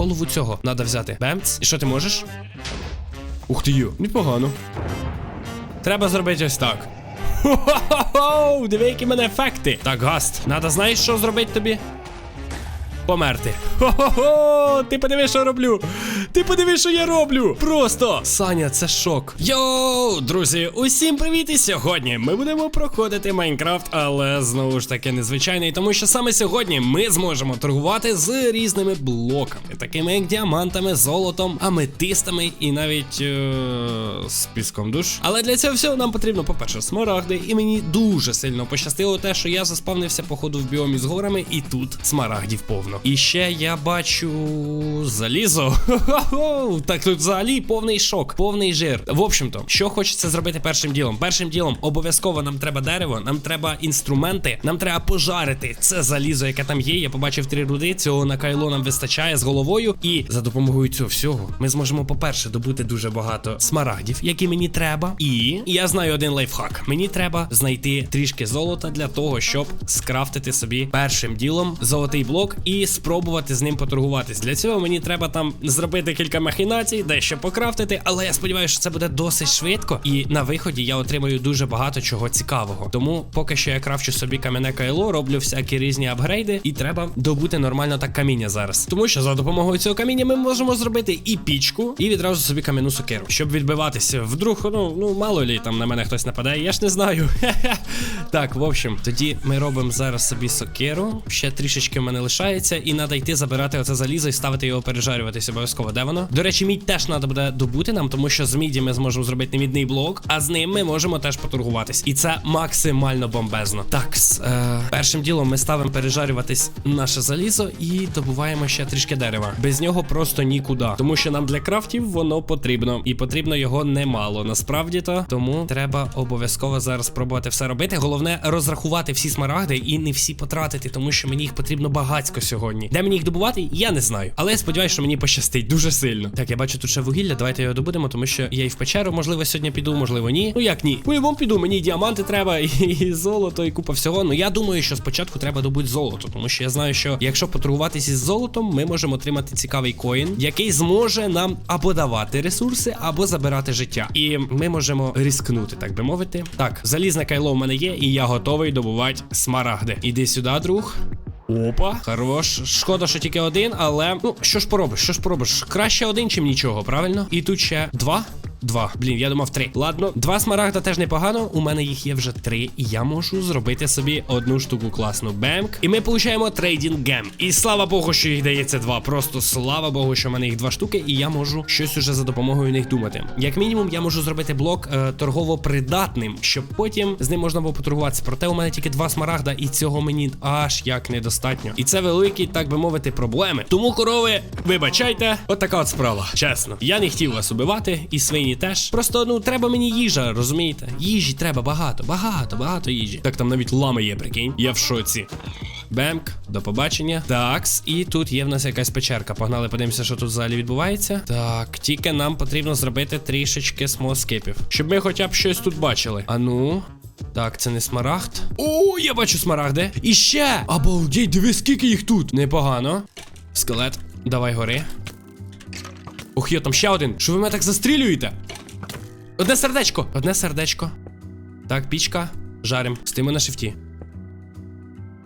голову цього треба взяти. Бемц. І що ти можеш? Ух ти йо, непогано. Треба зробити ось так. Хо-хо-хо! Диви, які мене ефекти. Так, гаст, треба знаєш, що зробити тобі? Померти. Хо-хо-хо! Ти подиви, що роблю. Ти подиви, що я роблю. Просто. Саня, це шок. Йоу, друзі, усім привіт! І сьогодні ми будемо проходити Майнкрафт, але знову ж таки незвичайний, тому що саме сьогодні ми зможемо торгувати з різними блоками, такими як діамантами, золотом, аметистами і навіть е- з піском душ. Але для цього всього нам потрібно, по-перше, смарагди, і мені дуже сильно пощастило те, що я заспавнився походу в біомі з горами, і тут смарагдів повно. І ще я бачу залізо. Так тут взагалі повний шок, повний жир. В общем-то, що хочеться зробити першим ділом? Першим ділом обов'язково нам треба дерево, нам треба інструменти, нам треба пожарити це залізо, яке там є. Я побачив три руди. Цього на кайло нам вистачає з головою. І за допомогою цього всього ми зможемо, по-перше, добути дуже багато смарагдів, які мені треба. І я знаю один лайфхак. Мені треба знайти трішки золота для того, щоб скрафтити собі першим ділом золотий блок і спробувати з ним поторгуватись. Для цього мені треба там зробити кілька махінацій, дещо покрафтити, але я сподіваюся, що це буде досить швидко. І на виході я отримаю дуже багато чого цікавого. Тому поки що я крафчу собі кам'яне кайло, роблю всякі різні апгрейди, і треба добути нормально так каміння зараз. Тому що за допомогою цього каміння ми можемо зробити і пічку, і відразу собі кам'яну сокиру, щоб відбиватися. Вдруг, ну ну мало лі там на мене хтось нападає, я ж не знаю. так, в общем, тоді ми робимо зараз собі сокиру. Ще трішечки в мене лишається, і треба йти забирати оце залізо і ставити його пережарюватись обов'язково. Де воно? До речі, мідь теж треба буде добути нам, тому що з міді ми зможемо зробити немідний блок, а з ним ми можемо теж поторгуватись. І це максимально бомбезно. Так, е, першим ділом ми ставимо пережарюватись наше залізо і добуваємо ще трішки дерева. Без нього просто нікуди. Тому що нам для крафтів воно потрібно. І потрібно його немало. Насправді то. Тому треба обов'язково зараз спробувати все робити. Головне розрахувати всі смарагди і не всі потратити, тому що мені їх потрібно багацько сьогодні. Де мені їх добувати, я не знаю. Але я сподіваюся, що мені пощастить дуже сильно. Так, я бачу тут ще вугілля. Давайте його добудемо, тому що я і в печеру, можливо, сьогодні піду, можливо, ні. Ну як ні? По-любому піду, мені і діаманти треба, і, і золото, і купа всього. Ну я думаю, що спочатку треба добути золото, тому що я знаю, що якщо поторгуватися із золотом, ми можемо отримати цікавий коін, який зможе нам або давати ресурси, або забирати життя. І ми можемо ризикнути, так би мовити. Так, залізне кайло в мене є, і я готовий добувати смарагди. Іди сюди, друг. Опа, хорош. Шкода, що тільки один, але ну що ж поробиш? Що ж поробиш? Краще один, чим нічого, правильно? І тут ще два. Два. Блін, я думав три. Ладно, два смарагда теж непогано. У мене їх є вже три. І я можу зробити собі одну штуку класну. Бемк. І ми получаємо трейдінг гем. І слава Богу, що їх дається два. Просто слава Богу, що в мене їх два штуки, і я можу щось уже за допомогою них думати. Як мінімум, я можу зробити блок е, торгово придатним, щоб потім з ним можна було поторгуватися. Проте у мене тільки два смарагда, і цього мені аж як недостатньо. І це великі, так би мовити, проблеми. Тому корови, вибачайте, от така от справа. Чесно, я не хотів вас убивати, і свині теж. Просто ну треба мені їжа, розумієте? Їжі треба багато, багато, багато їжі. Так там навіть лами є, прикинь. Я в шоці. Бемк, до побачення. Такс, і тут є в нас якась печерка. Погнали, подивимося, що тут взагалі відбувається. Так, тільки нам потрібно зробити трішечки смоскипів, щоб ми хоча б щось тут бачили. А ну. Так, це не смарагд. О, я бачу смарагди. І ще! Обалдеть, диви, скільки їх тут. Непогано. Скелет, давай гори. Ох, є там ще один. Що ви мене так застрілюєте? Одне сердечко. Одне сердечко. Так, пічка. Жарим. Стоїмо на шифті.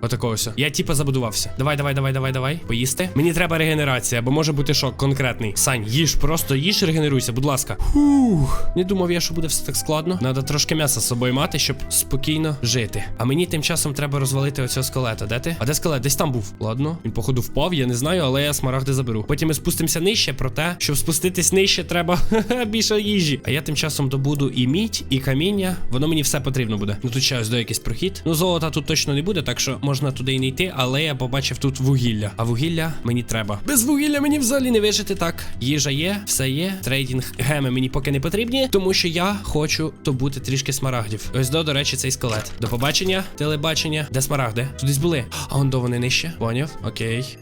Отакого все. Я типа забудувався. Давай, давай, давай, давай, давай. Поїсти. Мені треба регенерація, бо може бути шок конкретний. Сань, їж, просто їж, регенеруйся, будь ласка. Фух. Не думав я, що буде все так складно. Надо трошки м'яса з собою мати, щоб спокійно жити. А мені тим часом треба розвалити оцього скелета. Де ти? А де скелет? Десь там був. Ладно. Він, походу, впав, я не знаю, але я смарагди заберу. Потім ми спустимося нижче, проте, щоб спуститись нижче, треба більше їжі. А я тим часом добуду і мідь, і каміння. Воно мені все потрібно буде. Ну тут ще ось до якийсь прохід. Ну, золота тут точно не буде, так що можна туди і не йти, але я побачив тут вугілля. А вугілля мені треба. Без вугілля мені взагалі не вижити. Так, їжа є, все є. Трейдінг геми мені поки не потрібні, тому що я хочу добути трішки смарагдів. Ось до, до речі, цей скелет. До побачення, телебачення. Де смарагди? Тудись були. А он до вони нижче. Поняв? Окей.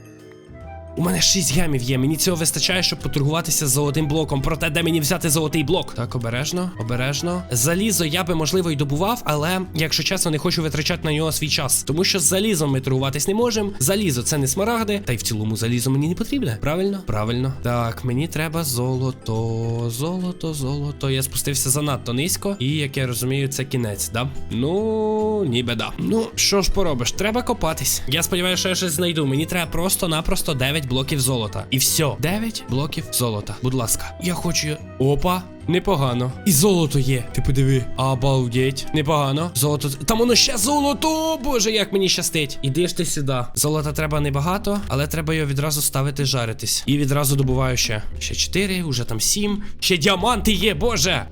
У мене 6 гемів є. Мені цього вистачає, щоб поторгуватися з золотим блоком. Проте, де мені взяти золотий блок? Так, обережно, обережно. Залізо я би можливо й добував, але якщо чесно, не хочу витрачати на нього свій час. Тому що з залізом ми торгуватись не можемо. Залізо це не смарагди, та й в цілому залізо мені не потрібне. Правильно? Правильно. Так, мені треба золото, золото, золото. Я спустився занадто низько, і як я розумію, це кінець, да? Ну, ніби да. Ну, що ж поробиш, треба копатись. Я сподіваюся, що я щось знайду. Мені треба просто-напросто 9 блоків золота. І все, 9 блоків золота. Будь ласка, я хочу. Опа. Непогано. І золото є. Ти подиви. Обалдеть. Непогано. Золото. Там воно ще золото. Боже, як мені щастить. Іди ж ти сюди. Золота треба небагато, але треба його відразу ставити жаритись. І відразу добуваю ще. Ще 4, уже там 7. Ще діаманти є, боже.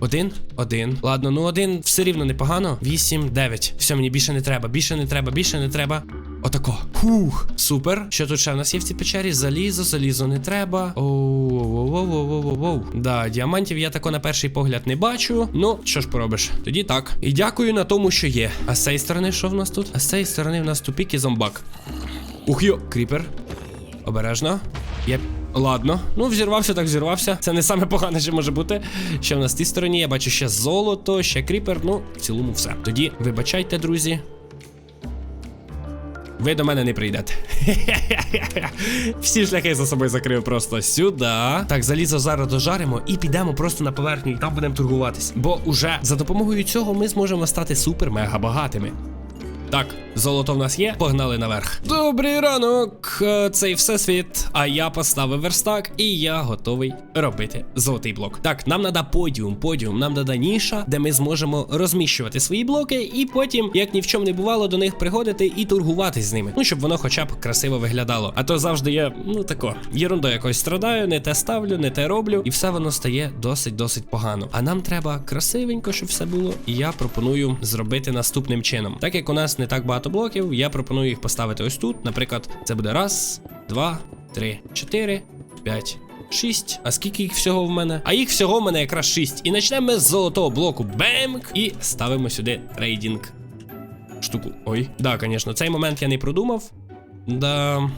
Один, один. Ладно, ну один все рівно непогано. Вісім, дев'ять. Все, мені більше не треба, більше не треба, більше не треба. Отако. Фух. Супер. Що тут ще в нас є в цій печері? Залізо, залізо не треба. Оу-воу-воу-воу-воу-воу. Да, діамантів я тако на перший погляд не бачу. Ну, що ж поробиш? Тоді так. І дякую на тому, що є. А з цієї сторони, що в нас тут? А з цієї сторони в нас тупік і зомбак. Ух йо, кріпер. Обережно. Є. Ладно, ну взірвався, так взірвався. Це не саме погане, що може бути. Ще в нас в тій стороні, я бачу ще золото, ще кріпер. Ну, в цілому все. Тоді вибачайте, друзі. Ви до мене не прийдете. Всі шляхи за собою закрив просто сюди. Так, залізо зараз дожаримо і підемо просто на поверхню, і там будемо торгуватись. Бо уже за допомогою цього ми зможемо стати супер-мега багатими. Так, золото в нас є, погнали наверх. Добрий ранок, е, цей всесвіт. А я поставив верстак, і я готовий робити золотий блок. Так, нам треба подіум, подіум, нам треба ніша, де ми зможемо розміщувати свої блоки, і потім, як ні в чому не бувало, до них приходити і торгуватись з ними. Ну, щоб воно хоча б красиво виглядало. А то завжди я, ну тако, єрундою якось страдаю, не те ставлю, не те роблю, і все воно стає досить-досить погано. А нам треба красивенько, щоб все було. І я пропоную зробити наступним чином. Так як у нас не так багато блоків, я пропоную їх поставити ось тут. Наприклад, це буде раз, два, три, чотири, п'ять. Шість. А скільки їх всього в мене? А їх всього в мене якраз шість. І почнемо ми з золотого блоку. Бемк! І ставимо сюди трейдинг штуку. Ой. Да, звісно, цей момент я не продумав. Да.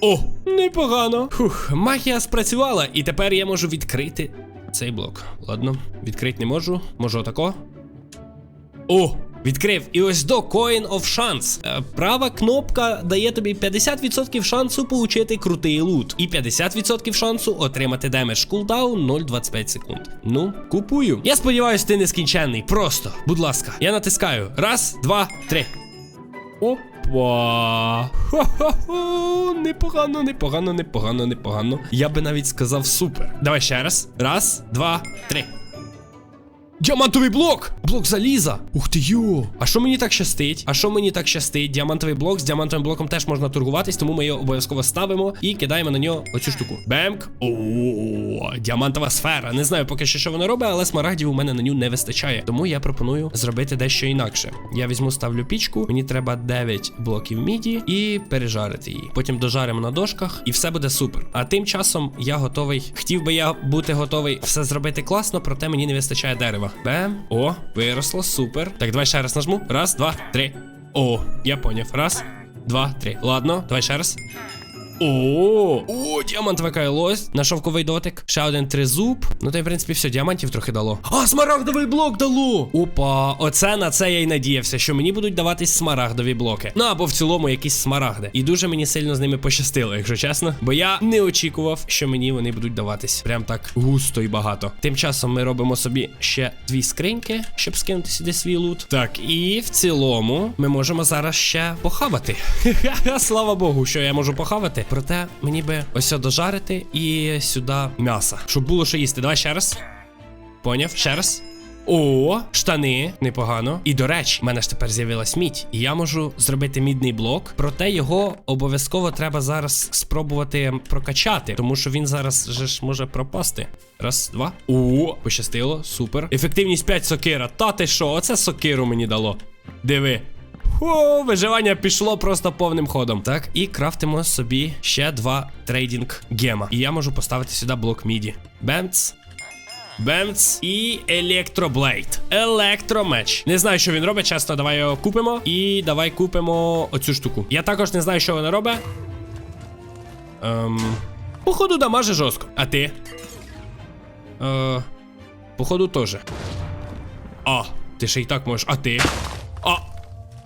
О, непогано. Фух, магія спрацювала, і тепер я можу відкрити цей блок. Ладно, відкрити не можу. Можу отако. О! Відкрив. І ось до Coin of Chance. Е, Права кнопка дає тобі 50% шансу получити крутий лут. І 50% шансу отримати демедж кулдаун 0,25 секунд. Ну, купую. Я сподіваюся, ти нескінченний. Просто, будь ласка, я натискаю. Раз, два, три. Опа. Хо-хо-хо. Непогано, непогано, непогано, непогано. Я би навіть сказав супер. Давай ще раз. Раз, два, три. Діамантовий блок! Блок заліза! Ух ти йо! А що мені так щастить? А що мені так щастить? Діамантовий блок з діамантовим блоком теж можна торгуватись, тому ми його обов'язково ставимо і кидаємо на нього оцю штуку. Бемк! О, діамантова сфера. Не знаю поки що, що вона робить, але смарагдів у мене на ню не вистачає. Тому я пропоную зробити дещо інакше. Я візьму, ставлю пічку, мені треба 9 блоків міді і пережарити її. Потім дожаримо на дошках, і все буде супер. А тим часом я готовий. Хотів би я бути готовий все зробити класно, проте мені не вистачає дерева. Бем. О, виросло, супер. Так, давай ще раз нажму. Раз, два, три. О, я поняв. Раз, два, три. Ладно, давай ще раз. О, о, діамантове кайлось. На шовковий дотик. Ще один тризуб. Ну, то, й, в принципі, все, діамантів трохи дало. А, смарагдовий блок дало! Опа, оце на це я й надіявся, що мені будуть даватись смарагдові блоки. Ну або в цілому якісь смарагди. І дуже мені сильно з ними пощастило, якщо чесно. Бо я не очікував, що мені вони будуть даватись. Прям так густо і багато. Тим часом ми робимо собі ще дві скриньки, щоб скинути сюди свій лут. Так, і в цілому ми можемо зараз ще похавати. Слава Богу, що я можу похавати. Проте мені би ось дожарити і сюди м'яса. Щоб було що їсти. Давай ще раз. Поняв? Ще раз. О, штани, непогано. І до речі, в мене ж тепер з'явилась мідь. І я можу зробити мідний блок, проте його обов'язково треба зараз спробувати прокачати, тому що він зараз же ж може пропасти. Раз, два. О, пощастило, супер. Ефективність 5 сокира. Та ти що? Оце сокиру мені дало. Диви. О, виживання пішло просто повним ходом. Так, і крафтимо собі ще два трейдинг гема. І я можу поставити сюди блок міді. Бемц. Бемц і електроблейд. Електромеч. Не знаю, що він робить. Чесно, давай його купимо. І давай купимо оцю штуку. Я також не знаю, що вона робить. Ем. Походу, дамаже жорстко. А ти? Е, походу, теж. А, ти ще й так можеш. А ти?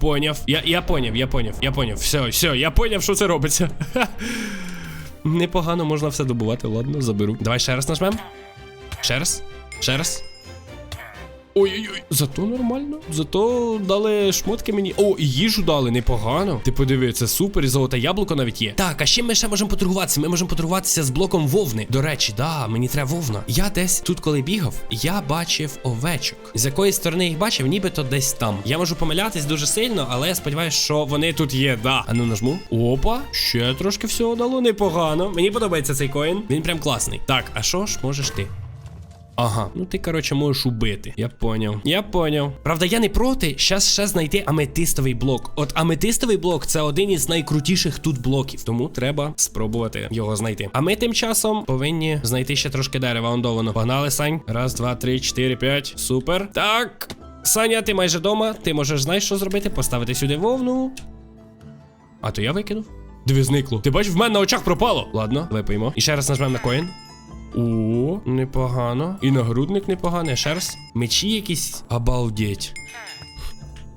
Поняв. Я, я поняв, я поняв, я поняв. Все, все, я поняв, що це робиться. Непогано можна все добувати, ладно, заберу. Давай ще раз нажмем. Ще раз. Ще раз. Ой-ой-ой, зато нормально. Зато дали шмотки мені. О, і їжу дали, непогано. Ти подиви, це супер, і золоте яблуко навіть є. Так, а ще ми ще можемо поторгуватися. Ми можемо поторгуватися з блоком вовни. До речі, да, мені треба вовна. Я десь тут, коли бігав, я бачив овечок. З якої сторони їх бачив, нібито десь там. Я можу помилятись дуже сильно, але я сподіваюся, що вони тут є. Да. А ну нажму. Опа, ще трошки всього дало непогано. Мені подобається цей коін. Він прям класний. Так, а що ж можеш ти? Ага, ну ти, коротше, можеш убити. Я поняв. Я поняв. Правда, я не проти щас ще знайти аметистовий блок. От аметистовий блок це один із найкрутіших тут блоків. Тому треба спробувати його знайти. А ми тим часом повинні знайти ще трошки дерева. Ондовано. Погнали, Сань. Раз, два, три, чотири, п'ять. Супер. Так. Саня, ти майже дома. Ти можеш знаєш, що зробити? Поставити сюди вовну. А то я викинув. Диви, зникло. Ти бачиш, в мене на очах пропало. Ладно, випиймо. І ще раз нажмемо на коін. О, непогано. І нагрудник непоганий. Раз. Мечі якісь. Обалдеть.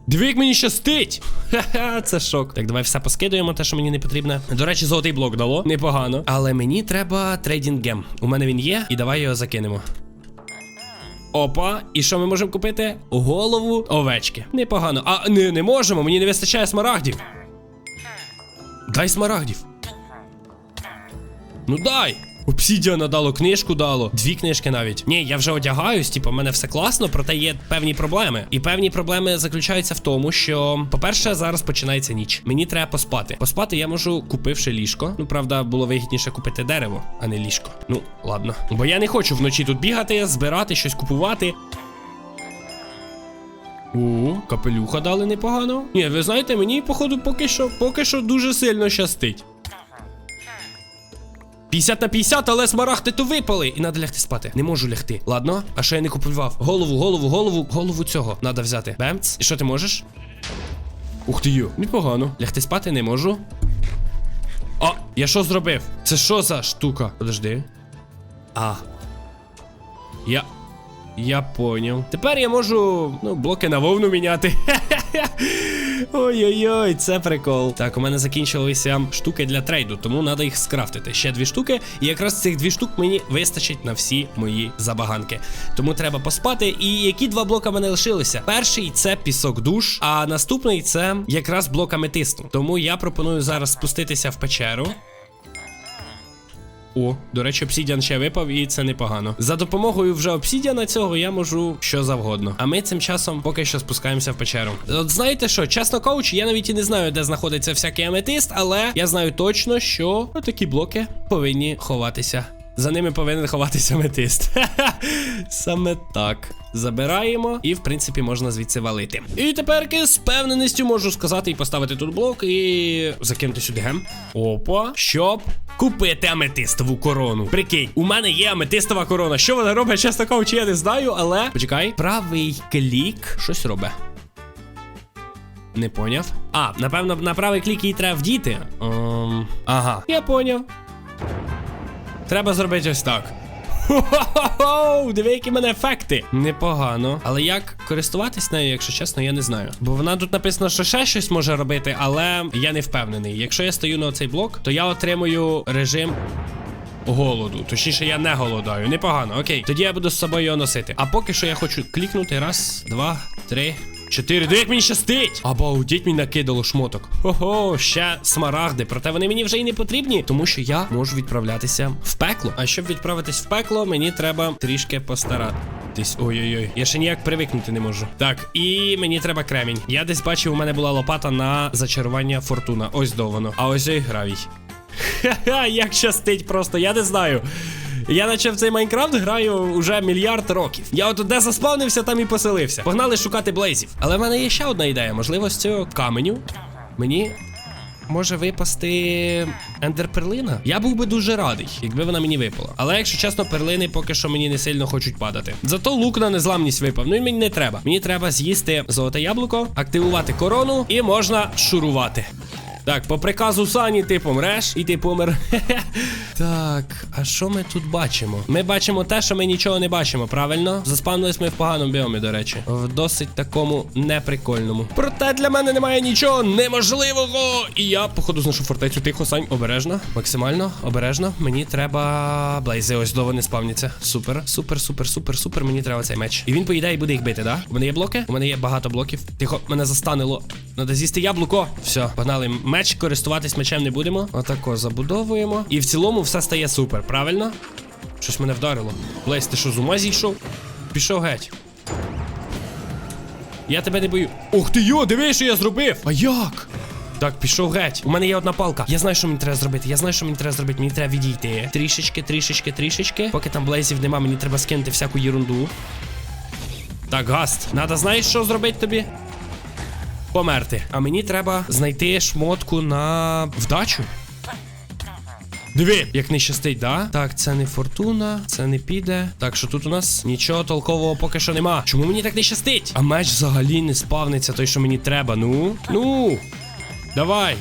Як мені щастить! Ха-ха, це шок. Так, давай все поскидуємо, те, що мені не потрібно. До речі, золотий блок дало. Непогано. Але мені треба трейдінг гем. У мене він є, і давай його закинемо. Опа, і що ми можемо купити? Голову овечки. Непогано. А не, не можемо, мені не вистачає смарагдів. Дай смарагдів. Ну дай. Обсідіана дало, книжку дало, дві книжки навіть. Ні, я вже одягаюсь, типу, в мене все класно, проте є певні проблеми. І певні проблеми заключаються в тому, що, по-перше, зараз починається ніч. Мені треба поспати. Поспати я можу, купивши ліжко. Ну, правда, було вигідніше купити дерево, а не ліжко. Ну, ладно. Бо я не хочу вночі тут бігати, збирати, щось купувати. О, капелюха дали непогано. Ні, ви знаєте, мені, походу, поки що, поки що дуже сильно щастить. 50 на 50, але смарагди то випали. І треба лягти спати. Не можу лягти. Ладно, а що я не купував? Голову, голову, голову, голову цього. Надо взяти. Бемц. І що ти можеш? Ух ти ю. Непогано. Лягти спати не можу. А, я що зробив? Це що за штука? Подожди. А. Я. Я поняв. Тепер я можу, ну, блоки на вовну міняти. Ой-ой-ой, це прикол. Так, у мене закінчилися штуки для трейду, тому треба їх скрафтити. Ще дві штуки, і якраз цих дві штук мені вистачить на всі мої забаганки. Тому треба поспати. І які два блока мене лишилися? Перший це пісок душ, а наступний це якраз блок аметисту. Тому я пропоную зараз спуститися в печеру. О, до речі, обсідіан ще випав, і це непогано. За допомогою вже обсідіана цього я можу що завгодно. А ми цим часом поки що спускаємося в печеру. От знаєте що, чесно кажучи, я навіть і не знаю, де знаходиться всякий аметист, але я знаю точно, що такі блоки повинні ховатися. За ними повинен ховатися аметист. Саме так. Забираємо, і в принципі можна звідси валити. І тепер з певненістю можу сказати і поставити тут блок, і закинути сюди гем. Опа, щоб купити аметистову корону. Прикинь, у мене є аметистова корона. Що вона робить, чесно кажучи, я не знаю, але. Почекай, правий клік. Щось робить. Не поняв. А, напевно, на правий клік її треба вдіти. Ем, ага, я поняв. Треба зробити ось так. Хо-хо-хо! Диви, які мене ефекти. Непогано. Але як користуватись нею, якщо чесно, я не знаю. Бо вона тут написано, що ще щось може робити, але я не впевнений. Якщо я стою на цей блок, то я отримую режим. Голоду, точніше, я не голодаю. Непогано, окей. Тоді я буду з собою його носити. А поки що я хочу клікнути. Раз, два, три, чотири. Де мені щастить! Обалдіть мені накидало шмоток. Хо-хо, ще смарагди. Проте вони мені вже й не потрібні, тому що я можу відправлятися в пекло. А щоб відправитись в пекло, мені треба трішки постаратись. Ой-ой-ой, я ще ніяк привикнути не можу. Так, і мені треба кремінь. Я десь бачив, у мене була лопата на зачарування фортуна. Ось до воно. А ось і гравій. Ха-ха, як щастить просто, я не знаю. Я наче в цей Майнкрафт граю уже мільярд років. Я от де заспавнився, там і поселився. Погнали шукати блейзів. Але в мене є ще одна ідея. Можливо, з цього каменю мені може випасти ендерперлина. Я був би дуже радий, якби вона мені випала. Але якщо чесно, перлини поки що мені не сильно хочуть падати. Зато лук на незламність випав. Ну і мені не треба. Мені треба з'їсти золоте яблуко, активувати корону і можна шурувати. Так, по приказу Сані ти помреш, і ти помер. так, а що ми тут бачимо? Ми бачимо те, що ми нічого не бачимо, правильно? Заспавнились ми в поганому біомі, до речі. В досить такому неприкольному. Проте для мене немає нічого неможливого. І я, походу, знайшов фортецю. Тихо, Сань, обережно, максимально, обережно. Мені треба. Блейзи, ось до вони спавняться. Супер, супер, супер, супер, супер. Мені треба цей меч. І він поїде і буде їх бити, да? У мене є блоки? У мене є багато блоків. Тихо, мене застанило. Надо з'їсти яблуко. Все, погнали. Меч, користуватись мечем не будемо. Отако забудовуємо. І в цілому все стає супер, правильно? Щось мене вдарило. Блейз, ти що, з ума зійшов? Пішов геть. Я тебе не бою. Ух ти йо, диви, що я зробив! А як? Так, пішов геть. У мене є одна палка. Я знаю, що мені треба зробити. Я знаю, що мені треба зробити. Мені треба відійти. Трішечки, трішечки, трішечки. Поки там блейзів нема, мені треба скинути всяку єрунду. Так, гаст. Надо знаєш, що зробити тобі? Померти. А мені треба знайти шмотку на вдачу. Диви, як не щастить, да? Так, це не фортуна, це не піде. Так, що тут у нас нічого толкового поки що нема. Чому мені так не щастить? А меч взагалі не спавниться, той, що мені треба. Ну, ну. Давай.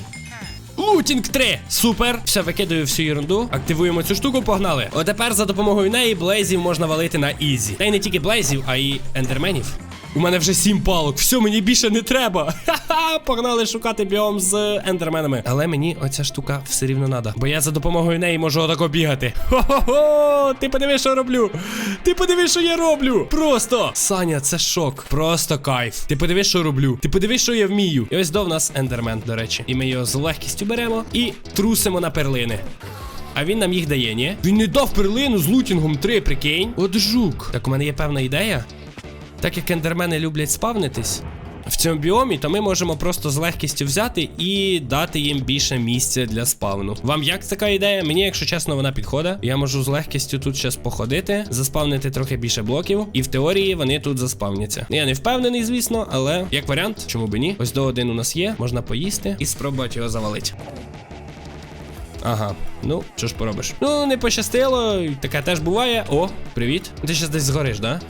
Лутінг 3! Супер! Все, викидаю всю ерунду. Активуємо цю штуку, погнали. От тепер за допомогою неї блейзів можна валити на ізі. Та й не тільки блейзів, а й ендерменів. У мене вже сім палок. Все, мені більше не треба. Ха-ха, погнали шукати біом з ендерменами. Але мені оця штука все рівно надо. Бо я за допомогою неї можу отако бігати. Хо-хо-хо! Ти подиви, що роблю. Ти подиви, що я роблю. Просто. Саня, це шок. Просто кайф. Ти подиви, що роблю. Ти подиви, що я вмію. І ось до в нас ендермен, до речі. І ми його з легкістю беремо і трусимо на перлини. А він нам їх дає, ні? Він не дав перлину з лутінгом 3, прикинь. От жук. Так, у мене є певна ідея. Так як ендермени люблять спавнитись в цьому біомі, то ми можемо просто з легкістю взяти і дати їм більше місця для спавну. Вам як така ідея? Мені, якщо чесно, вона підходить. Я можу з легкістю тут зараз походити, заспавнити трохи більше блоків, і в теорії вони тут заспавняться. Я не впевнений, звісно, але як варіант, чому би ні? Ось до один у нас є, можна поїсти і спробувати його завалити. Ага, ну що ж поробиш? Ну, не пощастило, таке теж буває. О, привіт. Ти зараз десь згориш, да?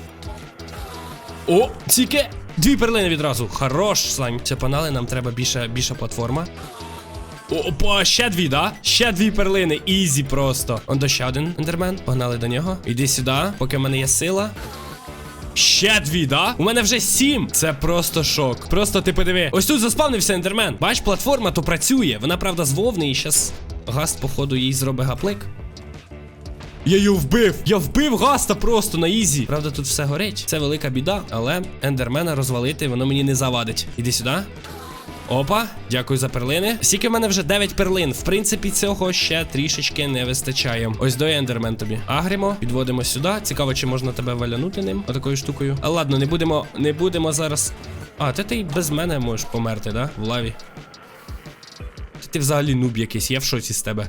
О, тільки дві перлини відразу. Хорош, Сань. Це панали, нам треба більша, більша платформа. Опа, ще дві, да? Ще дві перлини. Ізі просто. Он до ще один ендермен. Погнали до нього. Іди сюди, поки в мене є сила. Ще дві, да? У мене вже сім. Це просто шок. Просто ти подиви. Ось тут заспавнився ендермен. Бач, платформа то працює. Вона, правда, з і щас гаст, походу, їй зробить гаплик. Я її вбив! Я вбив гаста просто на ізі. Правда, тут все горить. Це велика біда, але ендермена розвалити воно мені не завадить. Іди сюди. Опа, дякую за перлини. Скільки в мене вже 9 перлин. В принципі, цього ще трішечки не вистачає. Ось до ендермен тобі. Агрімо, підводимо сюди. Цікаво, чи можна тебе валянути ним отакою штукою. А ладно, не будемо, не будемо зараз. А, ти ти без мене можеш померти, да? В лаві. Ти взагалі нуб якийсь, я в шоці з тебе.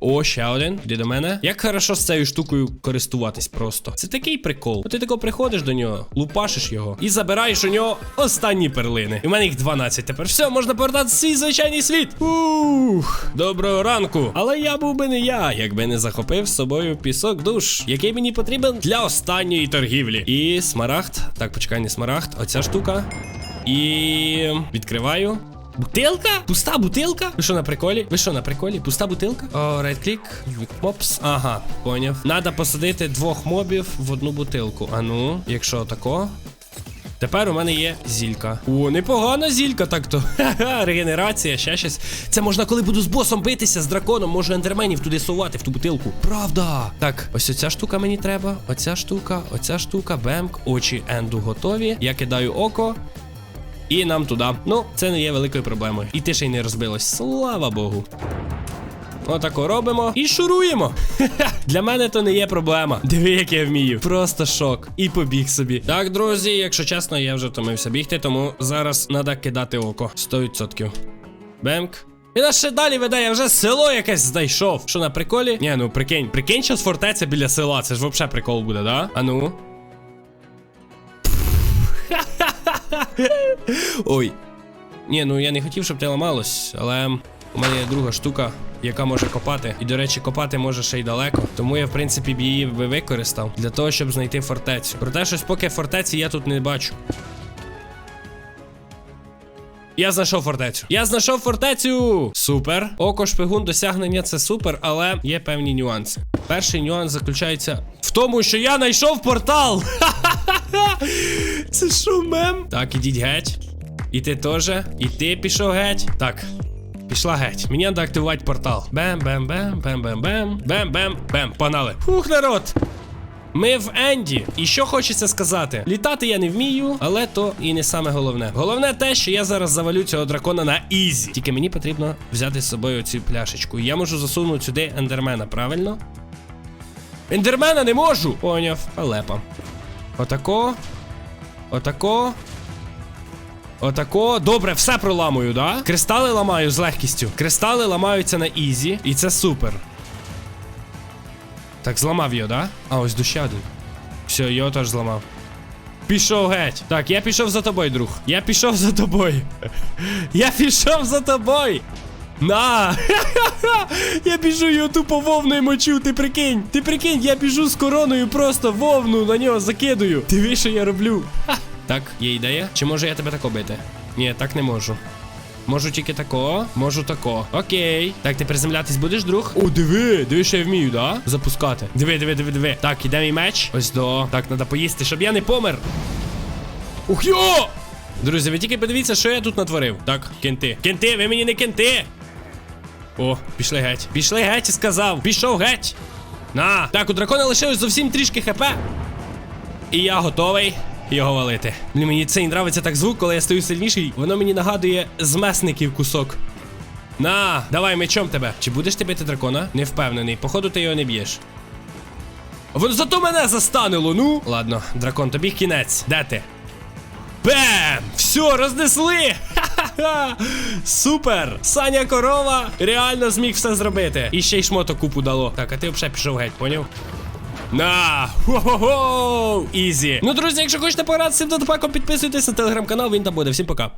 О, ще один. Іди до мене. Як хорошо з цією штукою користуватись просто. Це такий прикол. От ти тако приходиш до нього, лупашиш його і забираєш у нього останні перлини. І в мене їх 12. Тепер все, можна повертати в свій звичайний світ. Ух, доброго ранку. Але я був би не я, якби не захопив з собою пісок душ, який мені потрібен для останньої торгівлі. І смарагд. Так, почекай, не смарагд. Оця штука. І відкриваю. Бутилка? Пуста бутилка? Ви що на приколі? Ви що на приколі? Пуста бутилка? О, right click. Мопс. Ага, поняв. Надо посадити двох мобів в одну бутилку. А ну, якщо тако. Тепер у мене є зілька. О, непогана зілька, так то. Ха-ха, регенерація, ще щось. Це можна, коли буду з босом битися, з драконом, можу ендерменів туди сувати в ту бутилку. Правда. Так, ось оця штука мені треба. Оця штука, оця штука, бемк, очі енду готові. Я кидаю око. І нам туди. Ну, це не є великою проблемою. І ти ще й не розбилось. Слава Богу. Отако робимо і шуруємо. Для мене то не є проблема. Диви, як я вмію. Просто шок. І побіг собі. Так, друзі, якщо чесно, я вже втомився бігти, тому зараз треба кидати око. 100%. Бемк. І нас ще далі веде, я вже село якесь знайшов. Що на приколі? Ні, ну прикинь, прикинь, що фортеця біля села. Це ж взагалі прикол буде, да? А Ой. Ні, ну я не хотів, щоб ти ламалось, але у мене є друга штука, яка може копати. І, до речі, копати може ще й далеко. Тому я, в принципі, б її би використав для того, щоб знайти фортецю. Проте щось поки фортеці я тут не бачу. Я знайшов фортецю. Я знайшов фортецю. Супер. Око шпигун досягнення це супер, але є певні нюанси. Перший нюанс заключається в тому, що я знайшов портал. Це що, мем? Так, ідіть геть. І ти теж. І ти пішов геть. Так. Пішла геть. Мені треба активувати портал. Бем-бем-бем, бем-бем-бем, бем-бем-бем. Панали. Фух, народ! Ми в Енді. І що хочеться сказати? Літати я не вмію, але то і не саме головне. Головне те, що я зараз завалю цього дракона на Ізі. Тільки мені потрібно взяти з собою цю пляшечку. Я можу засунути сюди ендермена, правильно? Ендермена не можу! Поняв, палепа. Отако. Отако. Отако. Добре, все проламую, да? Кристали ламаю з легкістю. Кристали ламаються на ізі, і це супер. Так, зламав його, да? А, ось душя один. Все, його теж зламав. Пішов геть. Так, я пішов за тобою, друг. Я пішов за тобою. Я пішов за тобою. На! Я біжу його тупо вовною мочу, ти прикинь. Ти прикинь, я біжу з короною, просто вовну на нього закидую. Диви, що я роблю. Ха. Так, є ідея? Чи можу я тебе тако бити? Ні, так не можу. Можу тільки тако, можу тако. Окей. Так, ти приземлятись будеш, друг? О, диви, диви, що я вмію, да? Запускати. Диви, диви, диви, диви. Так, іде мій меч. Ось до. Так, треба поїсти, щоб я не помер. Ух йо! Друзі, ви тільки подивіться, що я тут натворив. Так, кенти. Кенти, ви мені не кенти! О, пішли геть. Пішли геть, сказав. Пішов геть. На. Так, у дракона лишилось зовсім трішки хп. І я готовий його валити. Блін, мені цей нравиться так звук, коли я стою сильніший. Воно мені нагадує з месників кусок. На, давай мечом тебе. Чи будеш ти бити дракона? Не впевнений. Походу, ти його не б'єш. Воно зато мене застанило, ну. Ладно, дракон, тобі кінець. Де ти? Бем! Все, рознесли! Супер! Саня корова реально зміг все зробити. І ще й шмоток купу дало. Так, а ти взагалі пішов геть, поняв? На! Хо-хо-хо! Ізі! Ну, друзі, якщо хочете пограти з цим підписуйтесь на телеграм-канал, він там буде. Всім пока.